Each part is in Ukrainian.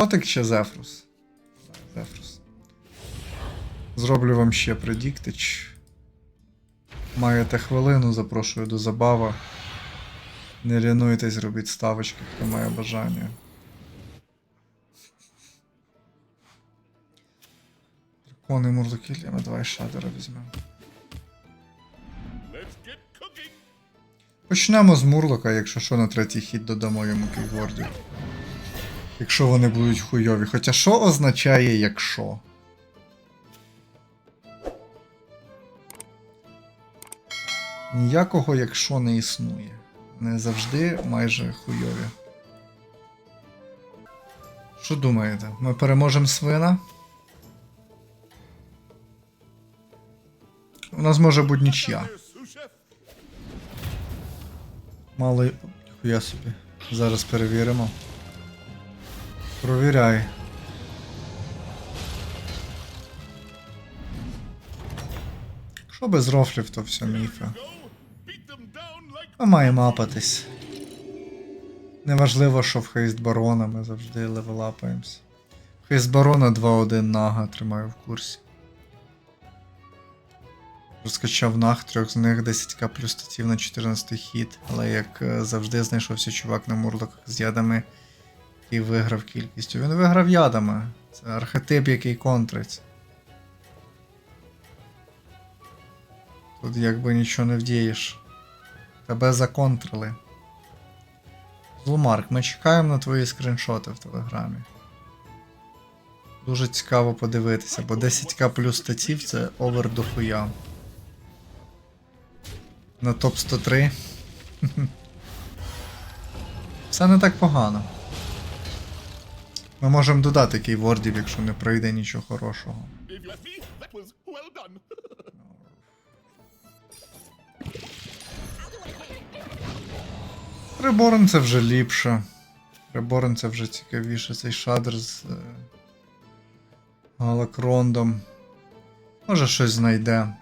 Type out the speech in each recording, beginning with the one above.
Котик чи Зефрус? Зефрус. Зроблю вам ще предіктич. Маєте хвилину, запрошую до забава. Не лінуйтесь, робіть ставочки, хто має бажання. Дракони мурлокіллями, давай шадера візьмемо. Почнемо з Мурлока, якщо що на третій хід додамо йому кейвордів. Якщо вони будуть хуйові. Хоча що означає якщо? Ніякого якщо не існує. Не завжди майже хуйові. Що думаєте? Ми переможемо свина? У нас може бути sous-chef. Мало. Ніхуя собі. Зараз перевіримо. Провіряй. Якщо без рофлів, то все them Ми маємо апатись. Неважливо, що в хейст барона ми завжди левелапаємось. Хейст барона 2-1 нага тримаю в курсі. Розкачав наг, трьох з них 10к плюс статів на 14 хід, але як е, завжди знайшовся чувак на мурлоках з ядами і виграв кількістю. Він виграв ядами. Це архетип, який контрить. Тут якби нічого не вдієш. Тебе законтрили. Зломарк, ми чекаємо на твої скріншоти в телеграмі. Дуже цікаво подивитися, бо 10к плюс статів це овер до хуя. На топ 103. Все не так погано. Ми можемо додати кейвордів, якщо не пройде нічого хорошого. Реборн це вже ліпше. Реборн це вже цікавіше. Цей шадр з е... Галакрондом. Може щось знайде.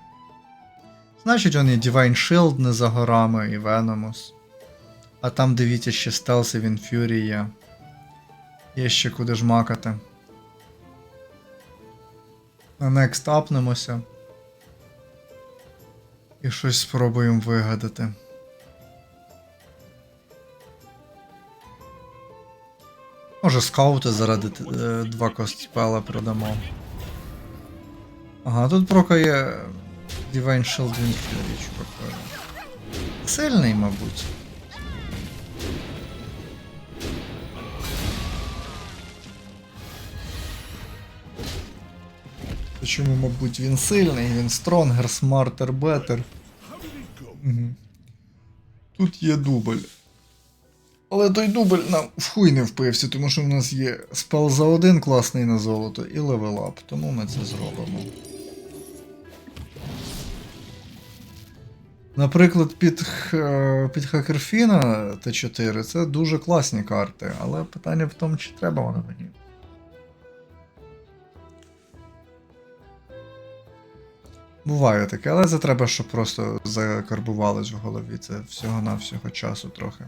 Значить, он і Divine Shield не за горами, і Venomous. А там дивіться ще Stealth і Fury є. Є ще куди жмакати. На Next апнемося. І щось спробуємо вигадати. Може скаути заради е, два костіпела продамо. Ага, тут прока є Divine Shield Fury, чувака. Сильний, мабуть. Чому, мабуть, він сильний, він стронгер, смартер, бетер. Угу. Тут є дубль. Але той дубль нам в хуй не впився, тому що в нас є спел за один класний на золото і левелап, тому ми це зробимо. Наприклад, під, під Хакерфіна Т4 це дуже класні карти, але питання в тому, чи треба вони мені. Буває таке, але це треба, щоб просто закарбувалось в голові. Це всього-навсього часу трохи.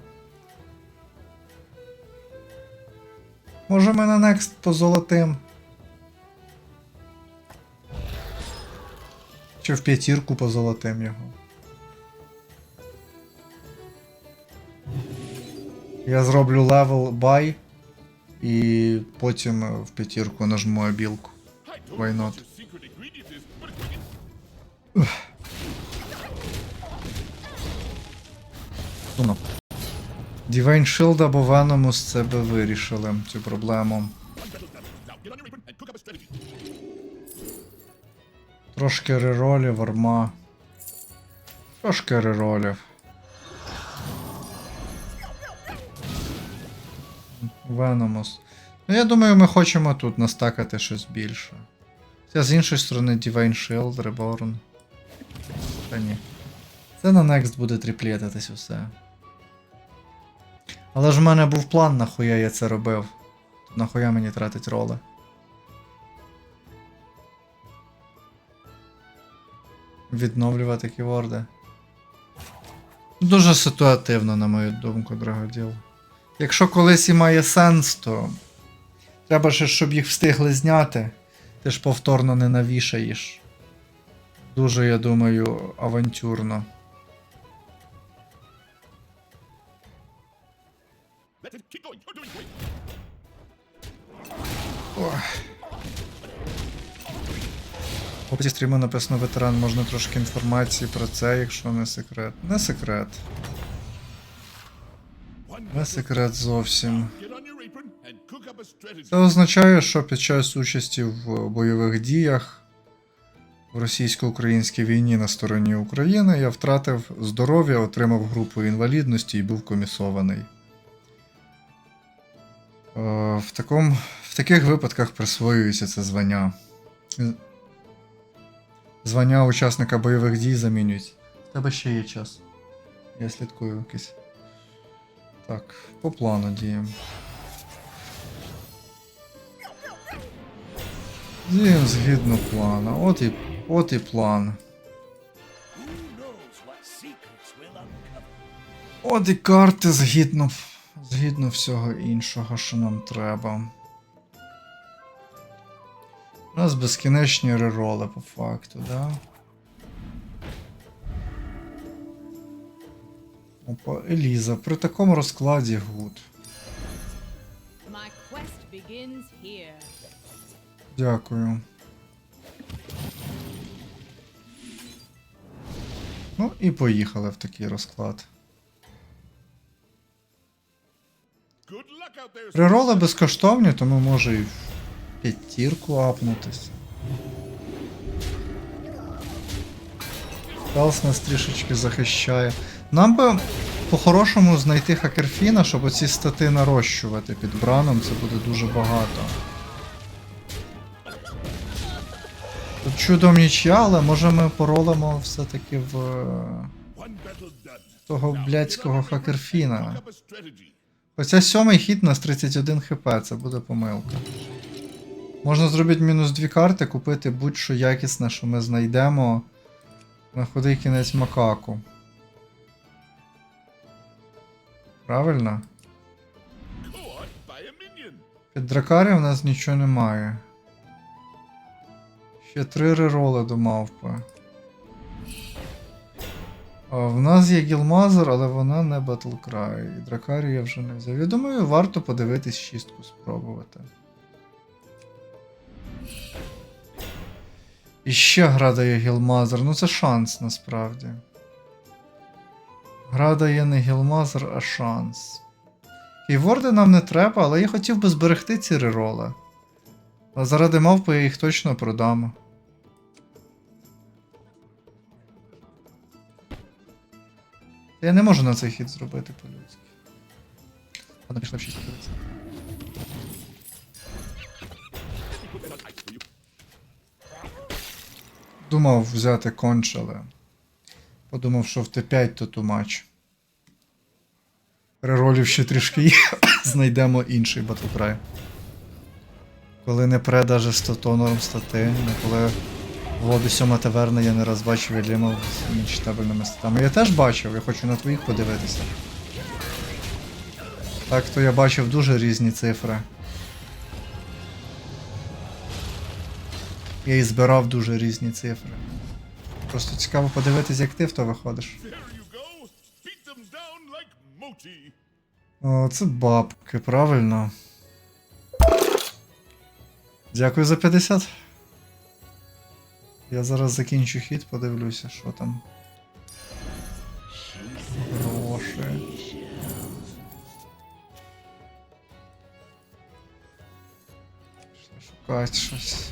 Може ми на Next по золотим. Чи в п'ятірку по золотим його. Я зроблю левел бай і потім в п'ятірку нажму don't Why not? Суно. Divine Shield або Venomous це би вирішили цю проблему. Трошки реролів, арма. Трошки реролів. Venomous. Ну, я думаю, ми хочемо тут настакати щось більше. Хоча з іншої сторони Divine Shield, Reborn. Та. Це на Next буде тріплетитись усе. Але ж в мене був план, нахуя я це робив. Нахуя мені тратить роли. Відновлювати ківорди. Дуже ситуативно, на мою думку, драгоділ. Якщо колись і має сенс, то Треба ще, щоб їх встигли зняти. Ти ж повторно не навішаєш. Дуже, я думаю, авантюрно. Описі стріму написано ветеран, можна трошки інформації про це, якщо не секрет. Не секрет. Не секрет зовсім. Це означає, що під час участі в бойових діях в російсько-українській війні на стороні України я втратив здоров'я, отримав групу інвалідності і був комісований. Е, В, таком, в таких випадках присвоюється це звання. Звання учасника бойових дій замінюють. В тебе ще є час. Я слідкую якийсь. Так, по плану діємо. Діємо згідно плана. От і, от і план. От і карти згідно, згідно всього іншого, що нам треба. У нас безкінечні рероли по факту, да? Опа, Еліза, при такому розкладі гуд. Дякую. Ну і поїхали в такий розклад. Рероли безкоштовні, тому може і в п'ятірку апнутись. Пелс нас трішечки захищає. Нам би по-хорошому знайти хакерфіна, щоб оці стати нарощувати під браном, це буде дуже багато. Чудом нічия, але може ми поролимо все-таки в е, того блядського хакерфіна. Хоча сьомий хід на 31 хп, це буде помилка. Можна зробити мінус дві карти, купити будь-що якісне, що ми знайдемо на худий кінець макаку. Правильно? Під дракарі в нас нічого немає. Ще три рероли до мавпи. В нас є Гілмазер, але вона не Батлкрай. І дракарі я вже не взяв. Я думаю, варто подивитись шістку спробувати. І ще гра дає Гілмазер. Ну це шанс насправді. Гра дає не Гілмазер, а шанс. Кейворди нам не треба, але я хотів би зберегти ці рероли. А заради мавпи я їх точно продам. Я не можу на цей хід зробити по-людськи. Ладно, пішли в 6 подивитися. Put that on ice for you. Думав взяти конч, але подумав, що в Т5 то тумач. Реролів ще трішки є, знайдемо інший батлкрай. Коли не пре даже 100 тонором стати, не коли в лобі сьома таверна я не раз бачив Елімов з нечитабельними статами. Я теж бачив, я хочу на твоїх подивитися. Так то я бачив дуже різні цифри. Я і збирав дуже різні цифри. Просто цікаво подивитись, як ти в то виходиш. О, це бабки, правильно. Дякую за 50. Я зараз закінчу хід, подивлюся, що там. Гроші. Шукати щось.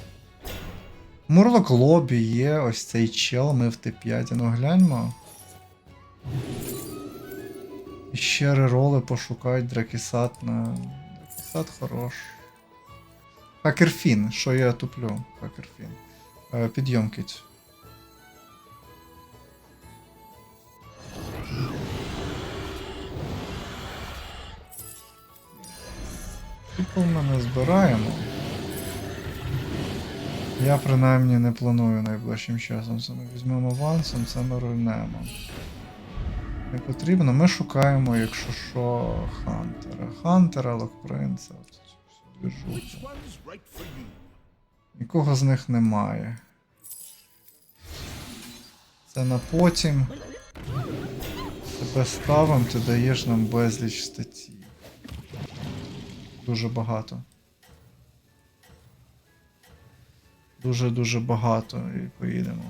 Мурлок лобі є, ось цей чел, ми в Т5, ну гляньмо. Ще рероли пошукають, дракісат на. Дракісат хорош. Хакерфін, що я туплю? Хакерфін. Е, підйом кить. Типу ми не збираємо. Я принаймні не планую найближчим часом. Це ми візьмемо авансом, це ми руйнемо. Не потрібно, ми шукаємо, якщо що, Хантера. Хантера, Локпринца. Движуху. Нікого з них немає. Це на потім. Тебе ставим, ти даєш нам безліч статті. Дуже багато. Дуже-дуже багато і поїдемо.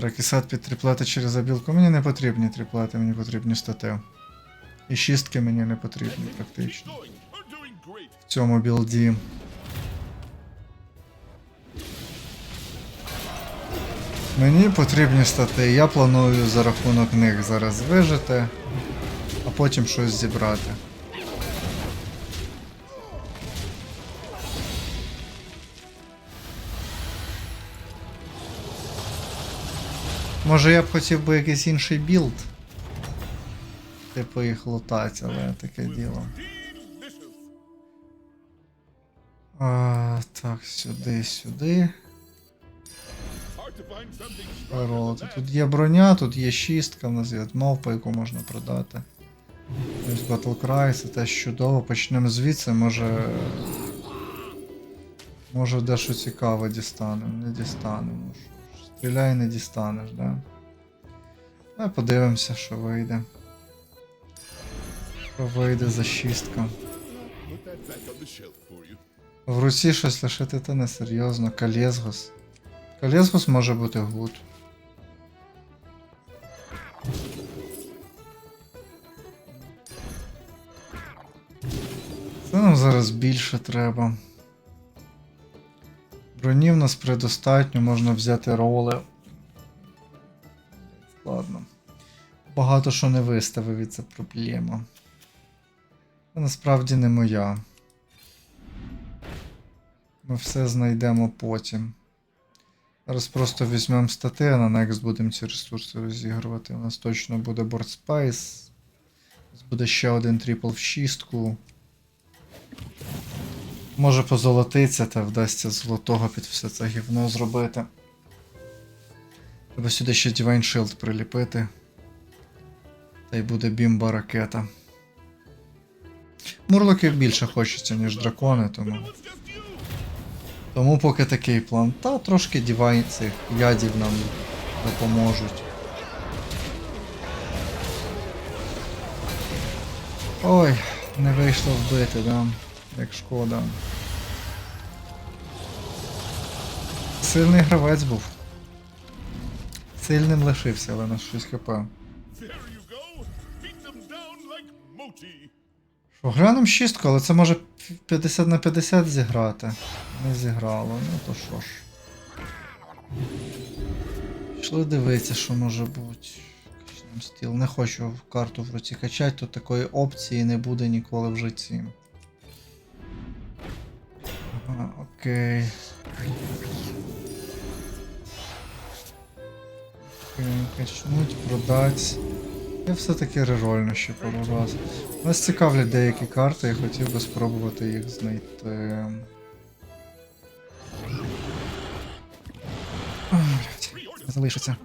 Ракісат під тріплети через забілку. Мені не потрібні тріплети, мені потрібні стати. І шістки мені не потрібні практично. В цьому білді. Мені потрібні стати. Я планую за рахунок них зараз вижити, а потім щось зібрати. Може я б хотів би якийсь інший білд. Типу їх лутати, але таке діло. А, так, сюди, сюди. That. Тут є броня, тут є шістка, в нас є мавпа, яку можна продати. Ось Battle Cry, це теж чудово. Почнемо звідси, може. Може дещо цікаве дістанемо. Не дістанемо. Стріляй, не дістанеш, да? Давай подивимося, що вийде. Що вийде за шістка. В руці щось лишити та несерйозно. Калєзгос. Калєзгос може бути гуд. Це нам зараз більше треба. Броні в нас предостатньо, можна взяти роли. Ладно. Багато що не виставив і це проблема. Це насправді не моя. Ми все знайдемо потім. Зараз просто візьмемо стати, а на Next будемо ці ресурси розігрувати. У нас точно буде Space. У нас буде ще один трипл в шістку. Може позолотиться та вдасться золотого під все це гівно зробити. Треба сюди ще Divine Shield приліпити. Та й буде бімба ракета. Мурлоків більше хочеться, ніж дракони, тому. Тому поки такий план. Та трошки дівайн цих ядів нам допоможуть. Ой, не вийшло вбити, да? Як шкода. Сильний гравець був. Сильним лишився, але на 6 хп. Що, глянем шістку, але це може 50 на 50 зіграти. Не зіграло, ну то що ж. Пішли дивитися, що може бути. Стіл. Не хочу карту в руці качати, то такої опції не буде ніколи в житті. Ага, окей. Качнуть, продать. Я все-таки рерольну ще пару раз. Нас цікавлять деякі карти, я хотів би спробувати їх знайти. Ой, Залишиться.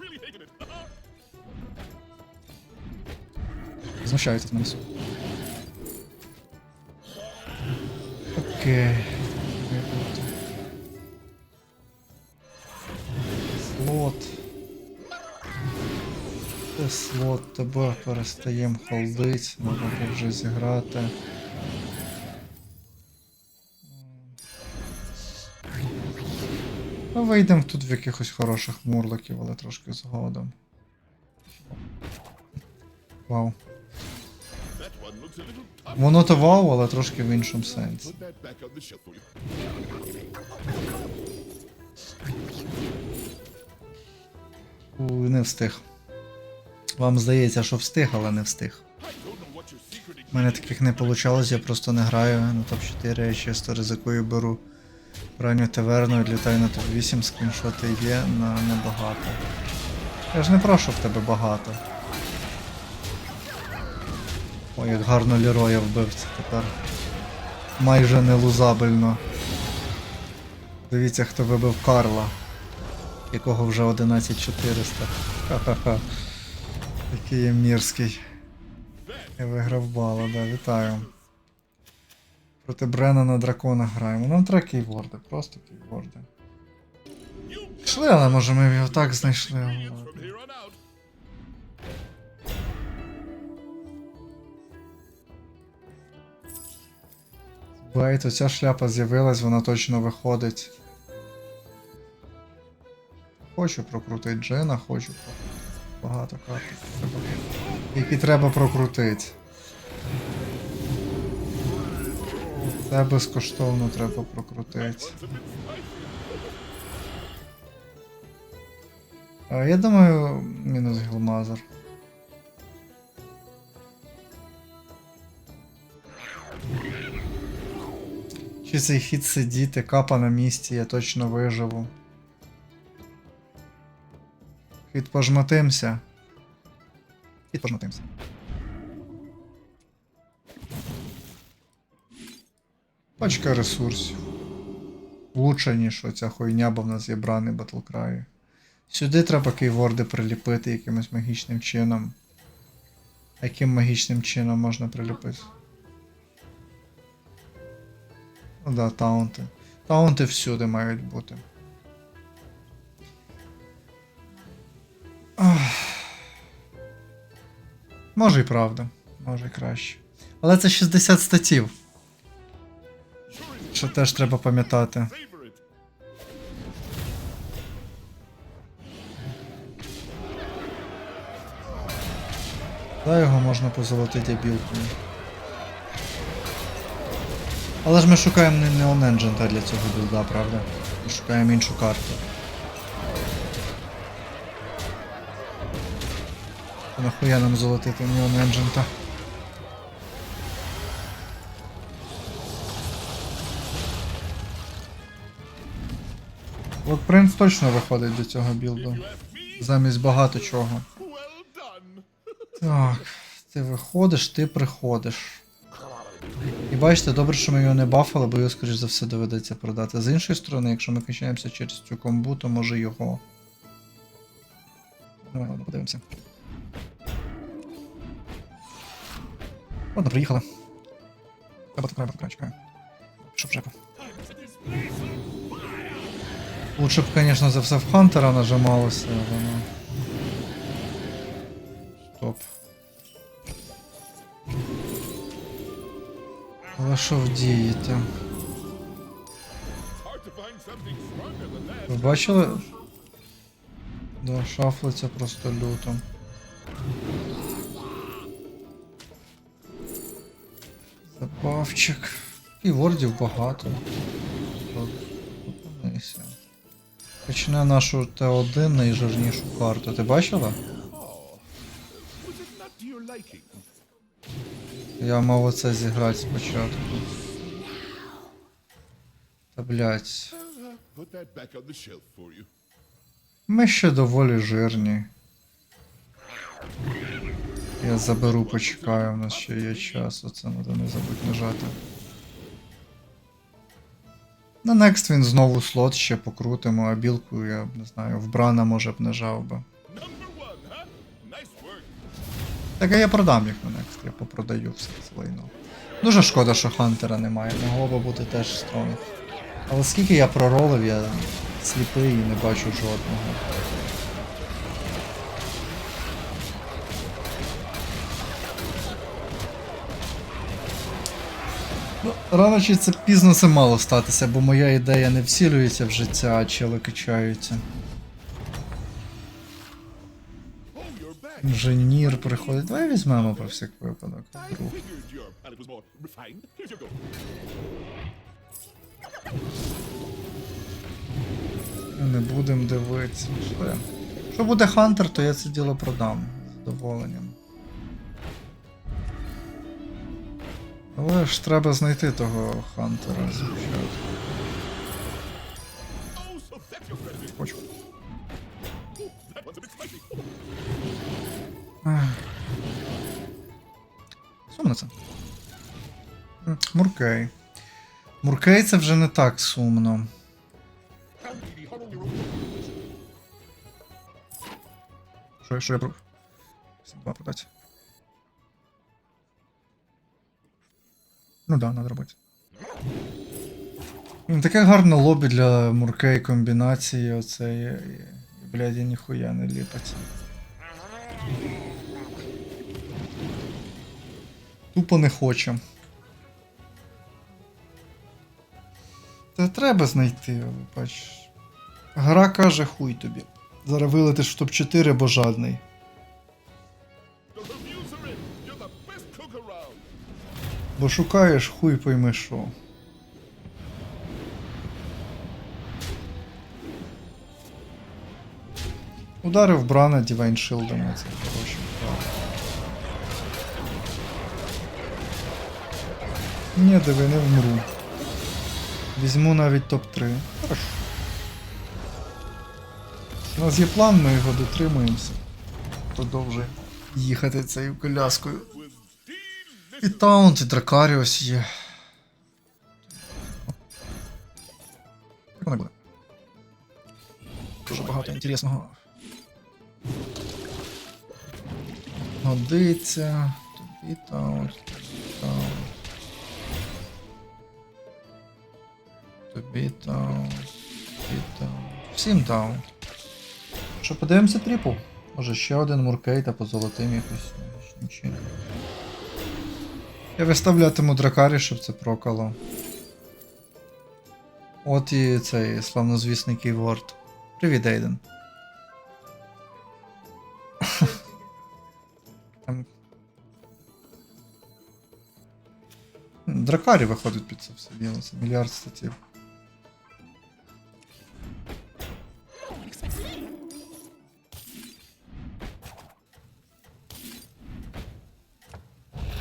Знущаються з мене. Окей. Слот, тебе перестаємо холдить, треба вже зіграти. Ну, вийдемо тут в якихось хороших мурлоків, але трошки згодом. Вау. Воно то вау, але трошки в іншому сенсі. Не встиг. Вам здається, що встиг, але не встиг. У мене таких не вийшло, я просто не граю на топ-4, я чисто ризикую, беру ранню таверну літаю на топ-8, скріншоти є на небагато. Я ж не прошу в тебе багато. Ой, як гарно Лероя вбив це тепер. Майже не лузабельно. Дивіться, хто вибив Карла, якого вже 11400. Ха-ха-ха. Який я мірський. Я виграв бала, да, вітаю. Проти Брена на дракона граємо. Нам треба кейворди, просто кейворди. Пішли, але може ми його так знайшли. Бейт, оця шляпа з'явилась, вона точно виходить. Хочу прокрутити Джина, хочу прокрутити. Багато карт. Які треба прокрутити. Це безкоштовно треба прокрутити. Я думаю, мінус Гілмазер. Чи цей хід сидіти, капа на місці, я точно виживу. Хід пожмотимся. Пачка ресурсів. Лучше, ніж оця хуйня, бо в нас є браний батлкраї. Сюди треба кейворди приліпити якимось магічним чином. Яким магічним чином можна приліпити? Ну да, таунти. Таунти всюди мають бути. Може і правда. Може і краще. Але це 60 статів. Що теж треба пам'ятати. Да, його можна позолотити білкою. Але ж ми шукаємо не Neon Engine для цього білда, правда? Ми шукаємо іншу карту. Нахуя нам золотити Neon Engine та? От принц точно виходить до цього білду. Замість багато чого. Так, ти виходиш, ти приходиш. І бачите, добре, що ми його не бафали, бо його, скоріш за все, доведеться продати. З іншої сторони, якщо ми качаємося через цю комбу, то може його. Давай, подивимося. Ладно, приїхали. Треба так, треба чекаю. Пішов жепу. Лучше б, звісно, за все в Хантера нажималося, але ну. Стоп. Але що than that. Ви бачили? Да, шафлиться просто люто. Забавчик. І вордів багато. Так. Почне нашу Т1 найжирнішу карту. Ти бачила? Я мав оце зіграти спочатку. Та блять. Ми ще доволі жирні. Я заберу, почекаю, у нас ще є час, оце треба не забудь нажати. На Next він знову слот ще покрутимо, а білку я не знаю, вбрана може б нажав би. Так а я продам їх на Next, я попродаю все це лайно. Дуже шкода, що Хантера немає, могло би бути теж стронг. Але скільки я проролив, я сліпий і не бачу жодного. Рано чи це пізно це мало статися, бо моя ідея не всілюється в життя, а чели качаються. Інженір приходить. Давай візьмемо про всяк випадок. Не будемо дивитися. Що? Буде Хантер, то я це діло продам з задоволенням. Але ж треба знайти того Хантера спочатку. Сумно це. Муркей. Муркей це вже не так сумно. Що, що я про. Два продати. Ну да, надо робити. Таке гарне лобі для муркей комбінації, оце і, і, блядь, і ніхуя не ліпиться. Тупо не хоче. Та треба знайти, бачиш. Гра каже хуй тобі. Зараз вилетиш в топ-4, бо жадний. Бо шукаєш хуй пойми що. Ударив Брана Дівайн Шилдом, це хороший вдар. Ні, диви, не вмру. Візьму навіть топ-3. Хорошо. У нас є план, ми його дотримуємося. Продовжуємо їхати цією коляскою. І Таунт, і Дракаріус є. Як вони були? Дуже багато інтересного. Годиться. Тобі таунт. Таунт. Тобі таунт. Тобі таунт. Всім таунт. Що, подивимося тріпл? Може ще один муркей та по золотим якось. Нічого. Я виставлятиму дракарі, щоб це прокало. От і цей славнозвісний кейворд. Привіт, Ейден. Дракарі виходить під це все діло, це мільярд статів.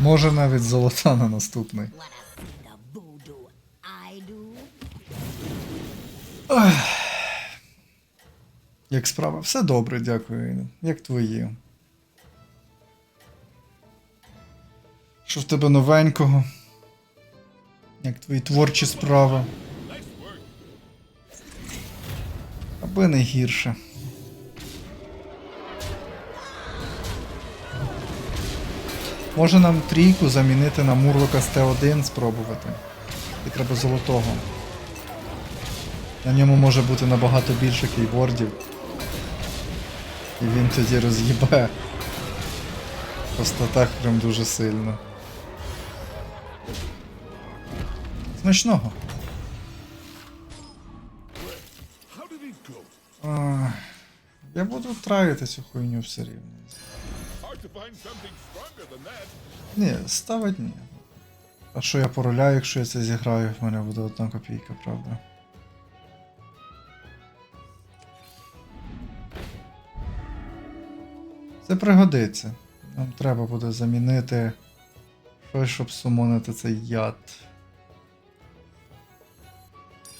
Може навіть золота на наступний. Як справа? Все добре, дякую. Як твої? Що в тебе новенького? Як твої творчі справи? Аби не гірше. Може нам трійку замінити на Мурлока з Т1 спробувати. І треба золотого. На ньому може бути набагато більше кейбордів. І він тоді роз'їбе. Просто так прям дуже сильно. Смачного. Я буду травити цю хуйню все рівно. Ні, ставить ні. А що я пороляю, якщо я це зіграю, в мене буде одна копійка, правда. Це пригодиться. Нам треба буде замінити щось, щоб сумонити цей яд.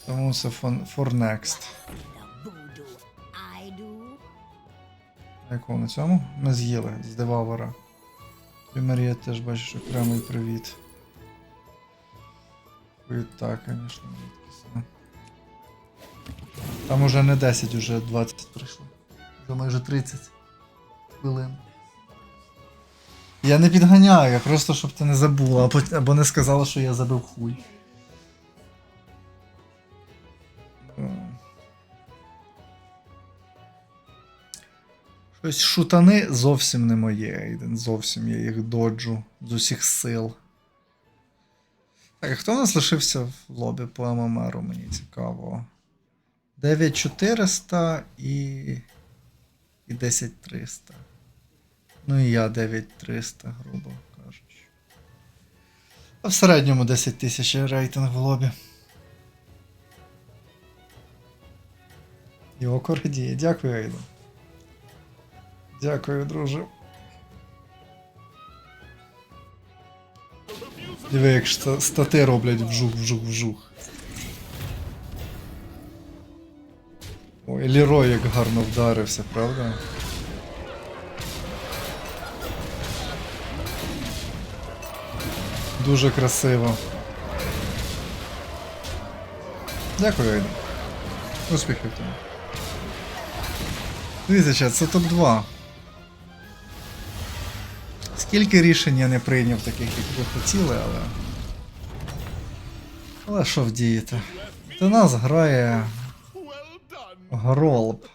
Тому це for next. Якого на цьому? Ми з'їли з Девавора. Тобі Марія теж бачиш окремий привіт. І так, звісно, рідкісно. Там уже не 10, уже 20 пройшло. Вже майже 30 хвилин. Я не підганяю, я просто щоб ти не забула, або не сказала, що я забив хуй. Щось шутани зовсім не моє, Ейден. Зовсім я їх доджу з усіх сил. Так, а хто у нас лишився в лобі по ММРу, мені цікаво. 9400 і. і 10300. Ну і я 9300, грубо кажучи. А в середньому 10 тисяч рейтинг в лобі. Його коридіє. Дякую, Ейден. Дякую, друже. Диви, як ста- стати роблять вжух, вжух, вжух. Ой, Лірой як гарно вдарився, правда? Дуже красиво. Дякую, Айда. Успіхів тобі. Дивіться, це топ-2. Скільки рішень я не прийняв таких, як ви хотіли, але. Але що вдієте? До нас грає Гролб.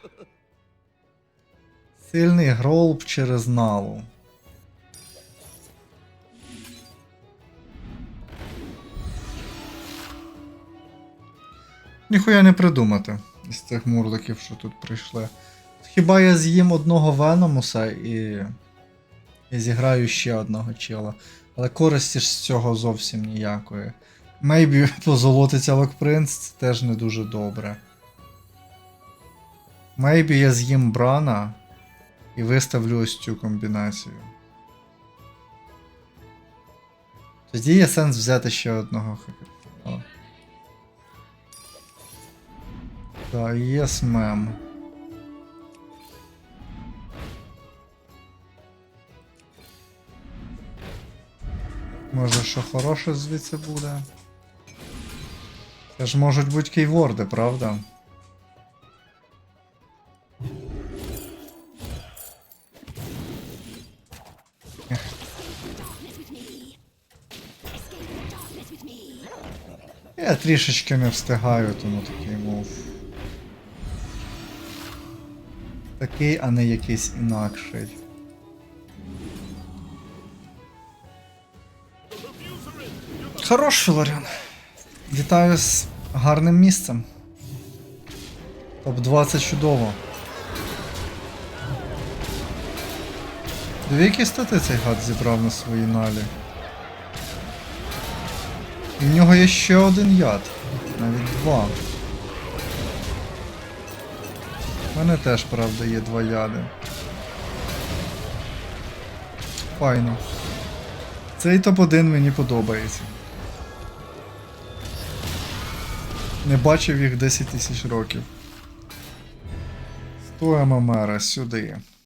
Сильний гролб через налу. Ніхуя не придумати із цих мурликів, що тут прийшли. Хіба я з'їм одного Веномуса і. І зіграю ще одного чела. Але користі ж з цього зовсім ніякої. Мейбі позолотиться Локпринц, це теж не дуже добре. Мейбі я з'їм Брана і виставлю ось цю комбінацію. Тоді є сенс взяти ще одного хакерфона. Так, єс мем. Може, що хороше звідси буде? Це ж можуть бути кейворди, правда? Я трішечки не встигаю, тому такий мов. Такий, а не якийсь інакший. Хорош, Філорян. Вітаю з гарним місцем. Топ-20 чудово. Дві які стати цей гад зібрав на своїй налі. І в нього є ще один яд. Навіть два. У мене теж, правда, є два яди. Файно. Цей топ-1 мені подобається. Не бачив їх 10 тисяч років. 100 ММР сюди.